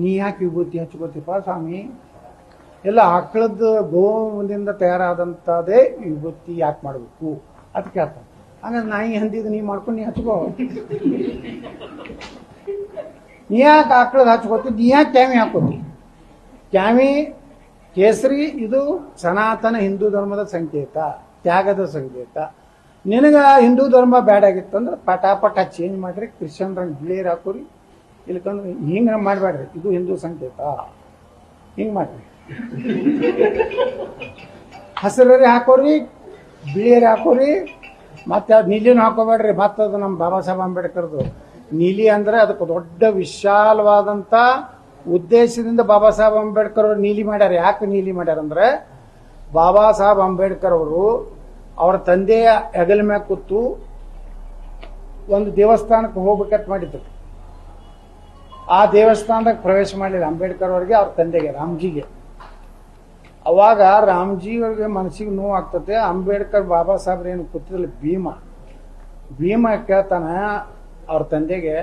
ನೀ ಯಾಕೆ ವಿಭೂತಿ ಹಚ್ಕೋತಿಪ್ಪ ಸ್ವಾಮಿ. ಎಲ್ಲ ಆಕಳದ ಗೋವಿಂದ ತಯಾರಾದಂಥದ್ದೇ ವಿಭೂತಿ ಯಾಕೆ ಮಾಡಬೇಕು? ಅದು ಕೇಳ್ತ ಹಂಗಾದ್ರೆ ನಾಯಿ ಹಂದಿದ್ದು ನೀ ಮಾಡ್ಕೊಂಡು ನೀ ಹಚ್ಕೋ. ನೀ ಯಾಕೆ ಆಕಳದ ಹಚ್ಕೋತಿ? ನೀ ಯಾಕೆ ಕ್ಯಾಮಿ ಹಾಕೋತಿ? ಕ್ಯಾಮಿ ಕೇಸರಿ, ಇದು ಸನಾತನ ಹಿಂದೂ ಧರ್ಮದ ಸಂಕೇತ, ತ್ಯಾಗದ ಸಂಕೇತ. ನಿನಗೆ ಹಿಂದೂ ಧರ್ಮ ಬ್ಯಾಡಾಗಿತ್ತಂದ್ರೆ ಪಟಾಪಟ ಚೇಂಜ್ ಮಾಡ್ರಿ ಕ್ರಿಶ್ಚಿಯನ್ ರಂಗ್ ಬಿಳಿಯರ್ ಹಾಕೋರಿ. ಇಲ್ಕಂದ್ರೆ ಹಿಂಗೆ ಮಾಡಬೇಡ್ರಿ. ಇದು ಹಿಂದೂ ಸಂಕೇತ. ಹಿಂಗೆ ಮಾಡ್ರಿ. ಹಸಿರರಿ ಹಾಕೋರಿ, ಬಿಳಿಯರಿ ಹಾಕೋರಿ, ಮತ್ತೆ ಅದು ನೀಲಿನೂ ಹಾಕೋಬೇಡ್ರಿ. ಅದು ನಮ್ಮ ಬಾಬಾ ಸಾಹೇಬ್ ಅಂಬೇಡ್ಕರ್ದು. ನೀಲಿ ಅಂದ್ರೆ ಅದಕ್ಕೆ ದೊಡ್ಡ ವಿಶಾಲವಾದಂಥ ಉದ್ದೇಶದಿಂದ ಬಾಬಾ ಸಾಹೇಬ್ ಅಂಬೇಡ್ಕರ್ ಅವರು ನೀಲಿ ಮಾಡ್ಯಾರ. ಯಾಕೆ ನೀಲಿ ಮಾಡ್ಯಾರ ಅಂದ್ರೆ, ಬಾಬಾ ಸಾಹೇಬ್ ಅಂಬೇಡ್ಕರ್ ಅವರು ಅವರ ತಂದೆಯ ಹೆಗಲ ಮ್ಯಾಗ ಕೂತು ಒಂದು ದೇವಸ್ಥಾನಕ್ಕೆ ಹೋಗ್ಬೇಕಂತ ಮಾಡಿದ್ರು. ಆ ದೇವಸ್ಥಾನದಾಗ ಪ್ರವೇಶ ಮಾಡಲಿಲ್ಲ. ಅಂಬೇಡ್ಕರ್ ಅವರಿಗೆ, ಅವ್ರ ತಂದೆಗೆ, ರಾಮ್ಜಿಗೆ. ಅವಾಗ ರಾಮ್ಜಿ ಅವ್ರಿಗೆ ಮನಸ್ಸಿಗೆ ನೋವು ಆಗ್ತತೆ ಅಂಬೇಡ್ಕರ್ ಬಾಬಾ ಸಾಹೇಬ್ರೇನು ಏನು ಕೂತಿದ್ರಲ್ಲ ಭೀಮ. ಭೀಮ ಕೇಳ್ತಾನೆ, ಅವ್ರ ತಂದೆಗೆ